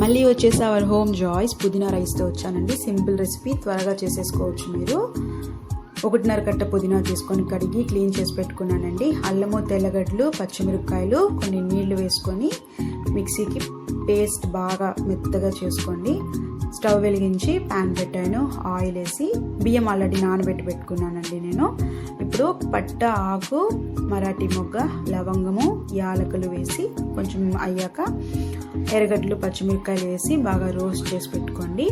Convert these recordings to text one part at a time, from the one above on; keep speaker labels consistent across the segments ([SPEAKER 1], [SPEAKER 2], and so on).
[SPEAKER 1] మళ్ళీ వచ్చేసి our home joys పుదీనా రైస్తో వచ్చానండి. సింపుల్ రెసిపీ త్వరగా చేసేసుకోవచ్చు మీరు. ఒకటిన్నర కట్ట పుదీనా తీసుకొని కడిగి క్లీన్ చేసి పెట్టుకున్నానండి. అల్లము తెల్లగడ్డలు పచ్చిమిరపకాయలు కొన్ని నీళ్ళు వేసుకొని మిక్సీకి పేస్ట్ బాగా మెత్తగా చేసుకోండి. స్టవ్ వెలిగించి ప్యాన్ పెట్టాను ఆయిల్ వేసి బియ్యం ఆల్రెడీ నానబెట్టి పెట్టుకున్నానండి నేను. ఇప్పుడు పట్ట ఆకు మరాఠీ మొగ్గ లవంగము యాలకులు వేసి కొంచెం అయ్యాక ఎర్రగడ్డలు పచ్చిమిరపకాయలు వేసి బాగా రోస్ట్ చేసి పెట్టుకోండి.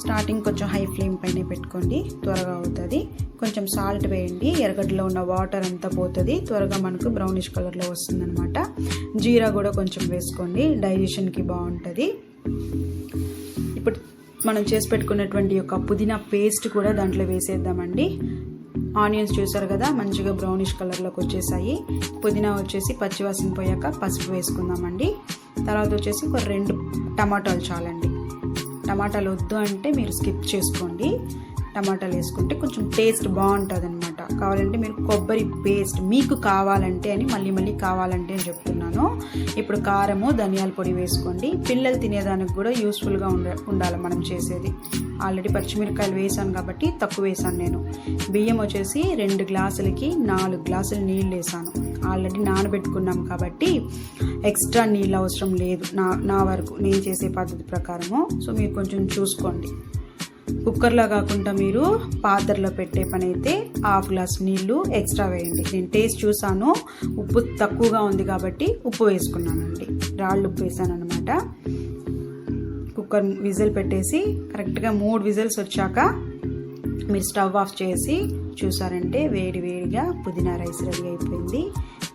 [SPEAKER 1] స్టార్టింగ్ కొంచెం హై ఫ్లేమ్ పైన పెట్టుకోండి త్వరగా అవుతుంది. కొంచెం సాల్ట్ వేయండి ఎర్రగడ్డలో ఉన్న వాటర్ అంతా పోతుంది. త్వరగా మనకు బ్రౌనిష్ కలర్లో వస్తుందన్నమాట. జీరా కూడా కొంచెం వేసుకోండి డైజెషన్కి బాగుంటుంది. మనం చేసి పెట్టుకున్నటువంటి యొక్క పుదీనా పేస్ట్ కూడా దాంట్లో వేసేద్దామండి. ఆనియన్స్ చూసారు కదా మంచిగా బ్రౌనిష్ కలర్లోకి వచ్చేసాయి. పుదీనా వచ్చేసి పచ్చివాసన పోయాక పసుపు వేసుకుందామండి. తర్వాత వచ్చేసి ఒక రెండు టమాటాలు చాలండి. టమాటాలు వద్దు అంటే మీరు స్కిప్ చేసుకోండి. టమాటాలు వేసుకుంటే కొంచెం టేస్ట్ బాగుంటుంది అనమాట కావాలంటే మీరు కొబ్బరి పేస్ట్ మీకు కావాలంటే అని మళ్ళీ మళ్ళీ కావాలంటే అని చెప్తున్నాను. ఇప్పుడు కారము ధనియాల పొడి వేసుకోండి. పిల్లలు తినేదానికి కూడా యూస్ఫుల్గా ఉండ ఉండాలి మనం చేసేది. ఆల్రెడీ పచ్చిమిరకాయలు వేసాను కాబట్టి తక్కువ వేసాను నేను. బియ్యం వచ్చేసి రెండు గ్లాసులకి నాలుగు గ్లాసులు నీళ్ళు వేసాను. ఆల్రెడీ నానబెట్టుకున్నాం కాబట్టి ఎక్స్ట్రా నీళ్ళు అవసరం లేదు. నా నా వరకు నేను చేసే పద్ధతి ప్రకారము. సో మీరు కొంచెం చూసుకోండి. కుక్కర్లో కాకుండా మీరు పాత్రలో పెట్టే పని అయితే హాఫ్ గ్లాస్ నీళ్ళు ఎక్స్ట్రా వేయండి. నేను టేస్ట్ చూసాను ఉప్పు తక్కువగా ఉంది కాబట్టి ఉప్పు వేసుకున్నానండి. రాళ్ళు ఉప్పు వేసాను అనమాట కుక్కర్ విజిల్ పెట్టేసి కరెక్ట్గా మూడు విజిల్స్ వచ్చాక మీరు స్టవ్ ఆఫ్ చేసి చూసారంటే వేడి వేడిగా పుదీనా రైస్ రెడీ అయిపోయింది.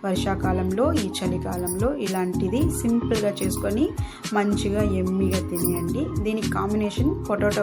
[SPEAKER 1] వర్షాకాలంలో ఈ చలికాలంలో ఇలాంటిది సింపుల్గా చేసుకొని మంచిగా ఎమ్మిగా తినేయండి. దీనికి కాంబినేషన్ పొటాటో